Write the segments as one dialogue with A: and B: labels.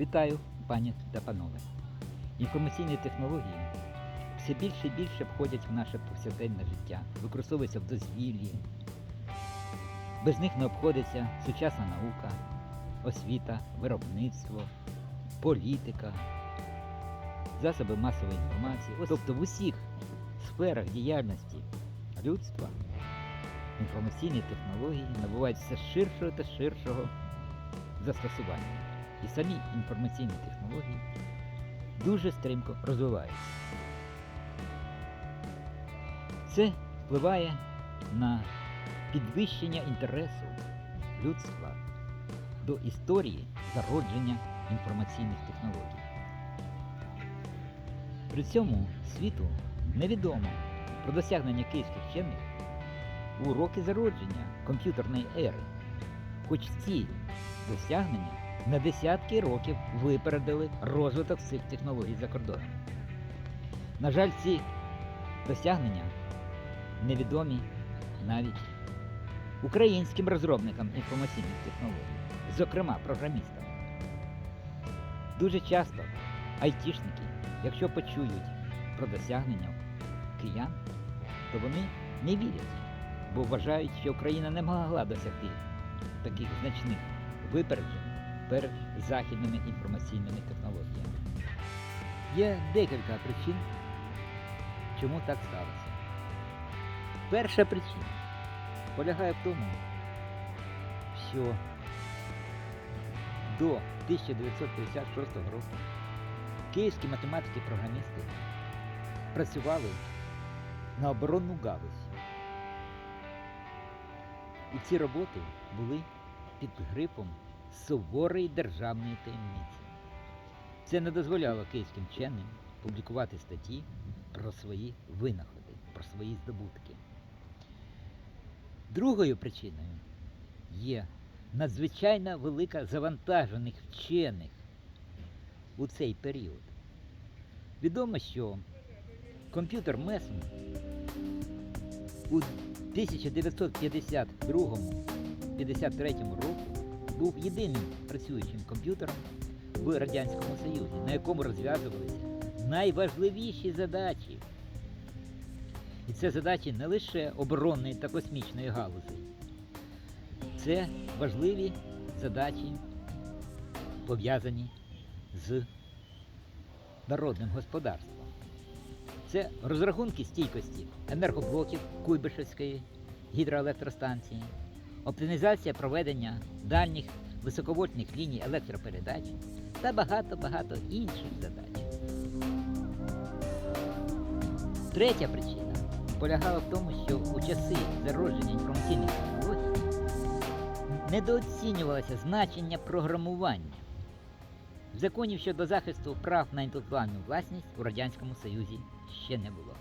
A: Вітаю, пані та панове. Інформаційні технології все більше і більше входять в наше повсякденне життя, використовуються в дозвіллі. Без них не обходиться сучасна наука, освіта, виробництво, політика, засоби масової інформації. Ось, Тобто в усіх сферах діяльності людства інформаційні технології набувають все ширшого та ширшого застосування. І самі інформаційні технології дуже стрімко розвиваються. Це впливає на підвищення інтересу людства до історії зародження інформаційних технологій. При цьому світу невідомо про досягнення київських вчених у роки зародження комп'ютерної ери, хоч ці досягнення на десятки років випередили розвиток цих технологій за кордоном. На жаль, ці досягнення невідомі навіть українським розробникам інформаційних технологій, зокрема програмістам. Дуже часто айтішники, якщо почують про досягнення киян, то вони не вірять, бо вважають, що Україна не могла досягти таких значних випереджень перед західними інформаційними технологіями. Є декілька причин, чому так сталося. Перша причина полягає в тому, що до 1956 року київські математики-програмісти працювали на оборонну галузь. І ці роботи були під грифом суворої державної таємниці. Це не дозволяло київським вченим публікувати статті про свої винаходи, про свої здобутки. Другою причиною є надзвичайно велика завантажених вчених у цей період. Відомо, що комп'ютер Месн у 1952-53 року був єдиним працюючим комп'ютером в Радянському Союзі, на якому розв'язувалися найважливіші задачі. І це задачі не лише оборонної та космічної галузі. Це важливі задачі, пов'язані з народним господарством. Це розрахунки стійкості енергоблоків Куйбишевської гідроелектростанції, оптимізація проведення дальніх високовольтних ліній електропередач та багато-багато інших задач. Третя причина полягала в тому, що у часи зародження інформаційних технологій недооцінювалося значення програмування. Законів щодо захисту прав на інтелектуальну власність у Радянському Союзі ще не було.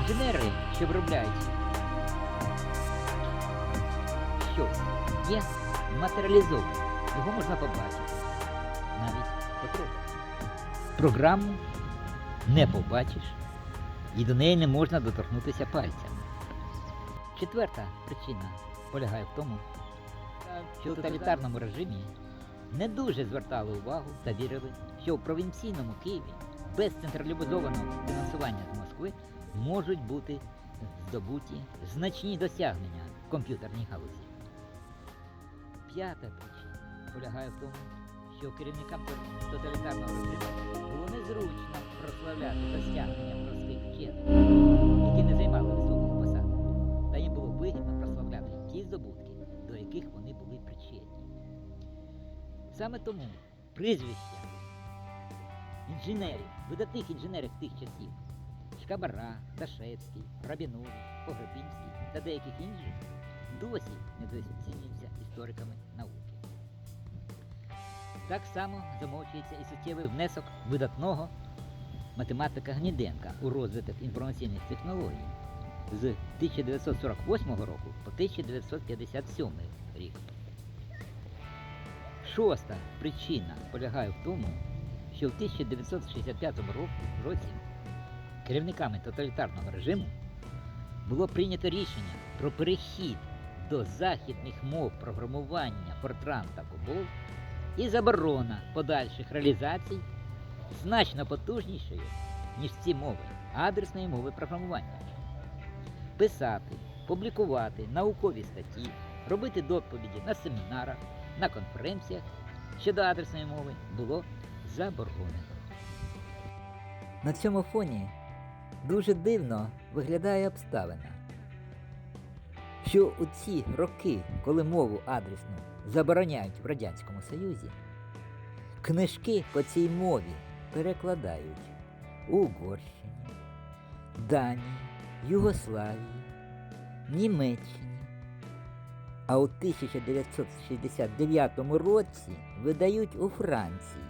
A: Інженери, що виробляють щось, є матеріалізованим. Його можна побачити, навіть потрогати. Програму не побачиш і до неї не можна доторкнутися пальцями. Четверта причина полягає в тому, що в тоталітарному режимі не дуже звертали увагу та вірили, що в провінційному Києві без централізованого фінансування з Москви можуть бути здобуті значні досягнення в комп'ютерній галузі. П'ята причина полягає в тому, що керівникам тоталітарного режиму було незручно прославляти досягнення простих вчених, які не займали високих посад, та їм було вигідно прославляти ті здобутки, до яких вони були причетні. Саме тому прізвища інженерів, видатних інженерів тих часів Шкабара, Дашевський, Рабінович, Погребінський та деяких інших досі недооцінюються істориками науки. Так само замовчується і суттєвий внесок видатного математика Гніденка у розвиток інформаційних технологій з 1948 року по 1957 рік. Шоста причина полягає в тому, що в 1965 році керівниками тоталітарного режиму було прийнято рішення про перехід до західних мов програмування Fortran та COBOL і заборона подальших реалізацій значно потужнішою, ніж ці мови адресної мови програмування. Писати, публікувати наукові статті, робити доповіді на семінарах, на конференціях щодо адресної мови було заборонено. На цьому фоні дуже дивно виглядає обставина, що у ці роки, коли мову адресну забороняють в Радянському Союзі, книжки по цій мові перекладають у Угорщині, Данії, Югославії, Німеччині. А у 1969 році видають у Франції.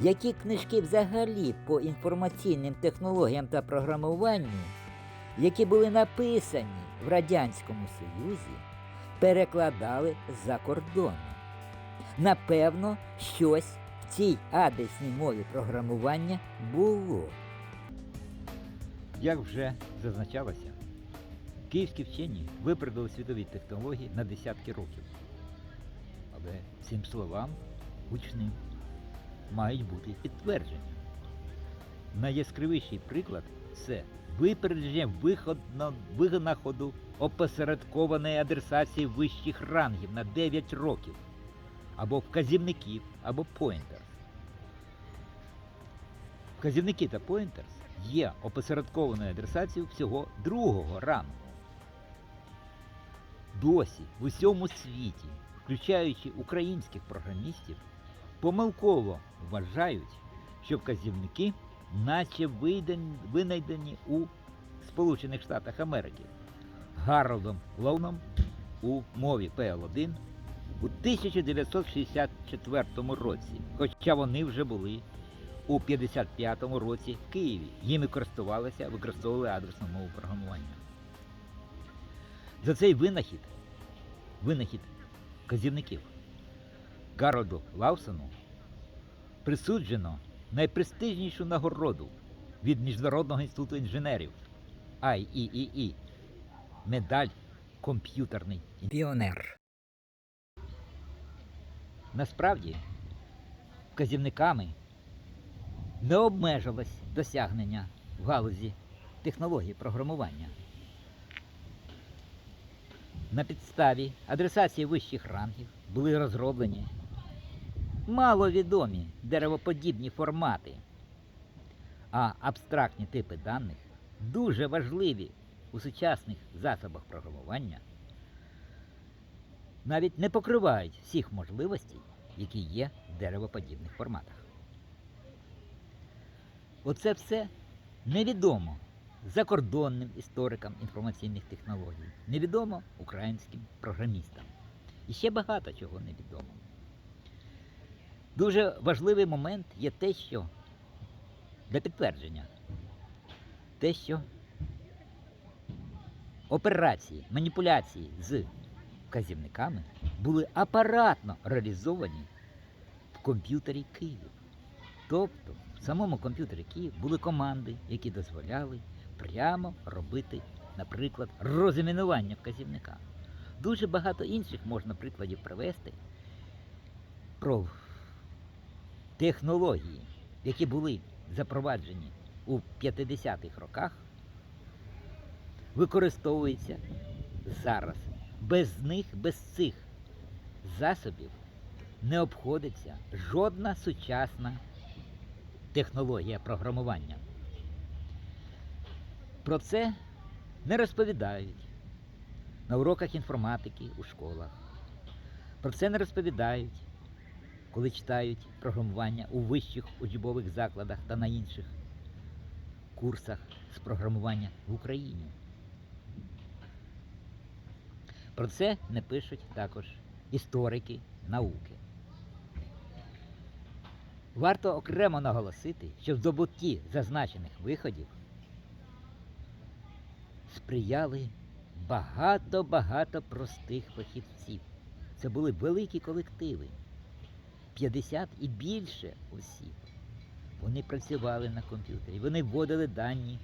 A: Які книжки взагалі по інформаційним технологіям та програмуванню, які були написані в Радянському Союзі, перекладали за кордоном. Напевно, щось в цій адресній мові програмування було. Як вже зазначалося, київські вчені випередили світові технології на десятки років. Але цим словам гучним мають бути підтвердження. Найяскравіший приклад це випередження винаходу опосередкованої адресації вищих рангів на 9 років, або вказівників, або pointers. Вказівники та pointers є опосередкованою адресацією всього другого рангу. Досі в усьому світі, включаючи українських програмістів, помилково вважають, що вказівники наче винайдені у Сполучених Штатах Америки Гаролдом Лоуном у мові PL1 у 1964 році, хоча вони вже були у 55-му році в Києві. Їми користувалися, використовували адресну мову програмування. За цей винахід, винахід вказівників Гаролду Лаусону присуджено найпрестижнішу нагороду від Міжнародного інституту інженерів IEEE – медаль комп'ютерний піонер. Насправді, вказівниками не обмежилось досягнення в галузі технології програмування. На підставі адресації вищих рангів були розроблені маловідомі деревоподібні формати, а абстрактні типи даних дуже важливі у сучасних засобах програмування, навіть не покривають всіх можливостей, які є в деревоподібних форматах. Оце все невідомо закордонним історикам інформаційних технологій, невідомо українським програмістам. І ще багато чого невідомо. Дуже важливий момент є те, що для підтвердження, те, що операції, маніпуляції з вказівниками були апаратно реалізовані в комп'ютері Київ. Тобто в самому комп'ютері Київ були команди, які дозволяли прямо робити, наприклад, розмінування вказівника. Дуже багато інших можна прикладів привести про технології, які були запроваджені у 50-х роках, використовуються зараз. Без них, без цих засобів не обходиться жодна сучасна технологія програмування. Про це не розповідають на уроках інформатики у школах. Про це не розповідають, коли читають програмування у вищих учбових закладах та на інших курсах з програмування в Україні. Про це не пишуть також історики науки. Варто окремо наголосити, що в здобутті зазначених виходів сприяли багато-багато простих фахівців. Це були великі колективи, 50 і більше осіб. Вони працювали на комп'ютері, вони вводили дані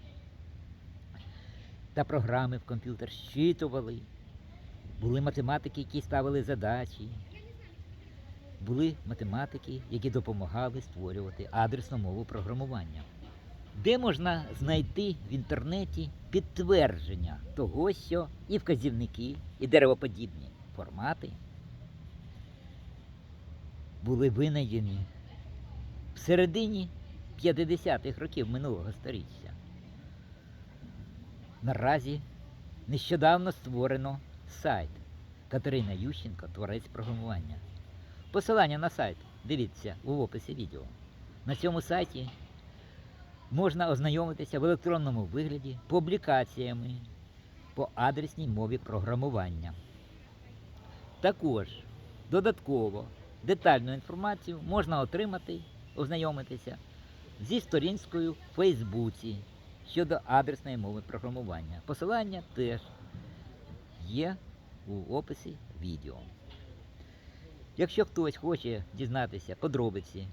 A: та програми в комп'ютер, щитували Були математики, які ставили задачі. Були математики, які допомагали створювати адресну мову програмування. Де можна знайти в інтернеті підтвердження того, що і вказівники, і деревоподібні формати були винайдені в середині 50-х років минулого століття. Наразі нещодавно створено сайт Катерина Ющенко, творець програмування. Посилання на сайт дивіться у описі відео. На цьому сайті можна ознайомитися в електронному вигляді публікаціями по адресній мові програмування. Також додатково детальну інформацію можна отримати, ознайомитися зі сторінкою в Фейсбуці щодо адресної мови програмування. Посилання теж є у описі відео. Якщо хтось хоче дізнатися подробиці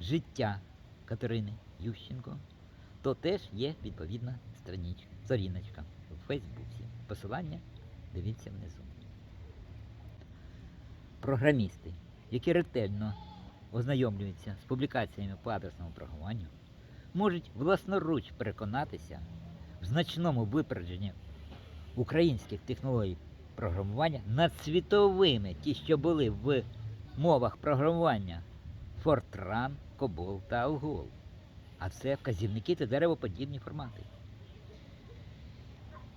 A: життя Катерини Ющенко, то теж є відповідна сторіночка в Фейсбуці. Посилання дивіться внизу. Програмісти, які ретельно ознайомлюються з публікаціями по адресному програмуванню, можуть власноруч переконатися в значному випередженні українських технологій програмування над світовими, ті, що були в мовах програмування Fortran, COBOL та Algol. А це вказівники та деревоподібні формати.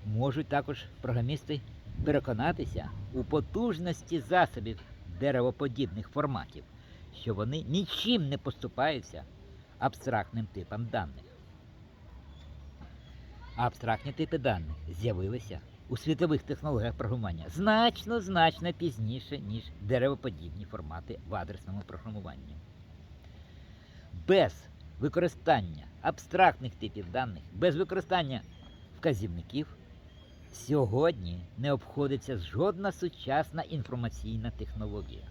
A: Можуть також програмісти переконатися у потужності засобів деревоподібних форматів, що вони нічим не поступаються абстрактним типам даних. Абстрактні типи даних з'явилися у світових технологіях програмування значно значно пізніше, ніж деревоподібні формати в адресному програмуванні. Без використання абстрактних типів даних, без використання вказівників сьогодні не обходиться жодна сучасна інформаційна технологія.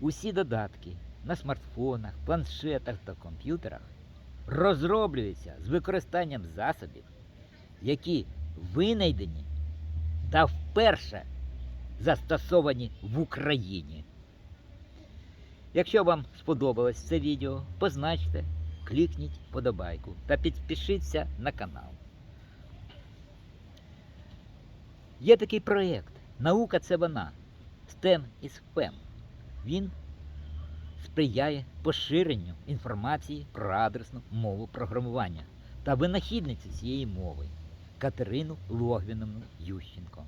A: Усі додатки на смартфонах, планшетах та комп'ютерах розроблюються з використанням засобів, які винайдені та вперше застосовані в Україні. Якщо вам сподобалось це відео, позначте, клікніть подобайку та підпишіться на канал. Є такий проєкт Наука це вона. STEM із FEM. Він сприяє поширенню інформації про адресну мову програмування та винахідницю цієї мови Катерину Логвіновну Ющенко.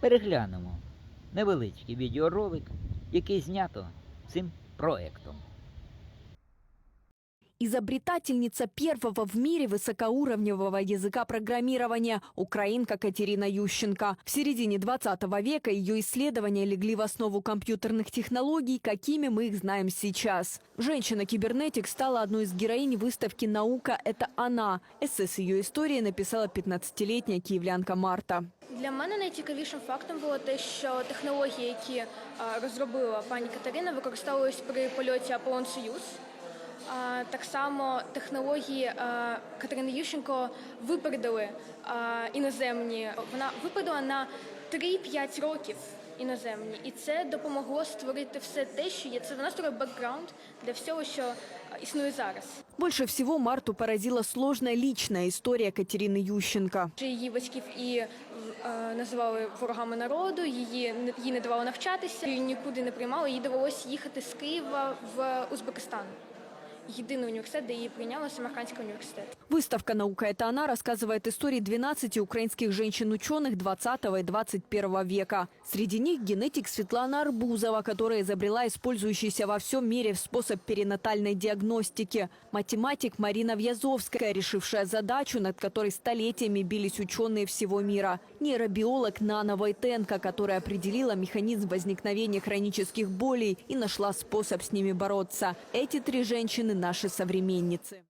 A: Переглянемо невеличкий відеоролик, який знято цим проектом.
B: Изобретательница первого в мире высокоуровневого языка программирования украинка Катерина Ющенко. В середине 20 века ее исследования легли в основу компьютерных технологий, какими мы их знаем сейчас. Женщина-кибернетик стала одной из героинь выставки «Наука – это она». Эссе с ее историей написала 15-летняя киевлянка Марта.
C: Для мене найцікавішим фактом було те, що технології, які е, розробила пані Катерина, використовувались при польоті Аполлон Союз. Так само технології е, Катерини Ющенко випередили е, іноземні. Вона випередила на 3-5 років іноземні, і це допомогло створити все те, що є. Це вона створює бекграунд для всього, що е, існує зараз.
B: Больше всего Марту поразила сложная личная история Катерины Ющенко.
C: Її батьків і е, називали ворогами народу, її їй не давали навчатися, її нікуди не приймали. Їй довелося їхати з Києва в Узбекистан. Єдиний університет, де її прийняли Самаркандський університет.
B: Выставка «Наука – это она» рассказывает истории 12 украинских женщин-ученых 20 и 21 века. Среди них генетик Светлана Арбузова, которая изобрела использующийся во всем мире способ перинатальной диагностики. Математик Марина Вязовская, решившая задачу, над которой столетиями бились ученые всего мира. Нейробиолог Нана Войтенко, которая определила механизм возникновения хронических болей и нашла способ с ними бороться. Эти три наши современницы.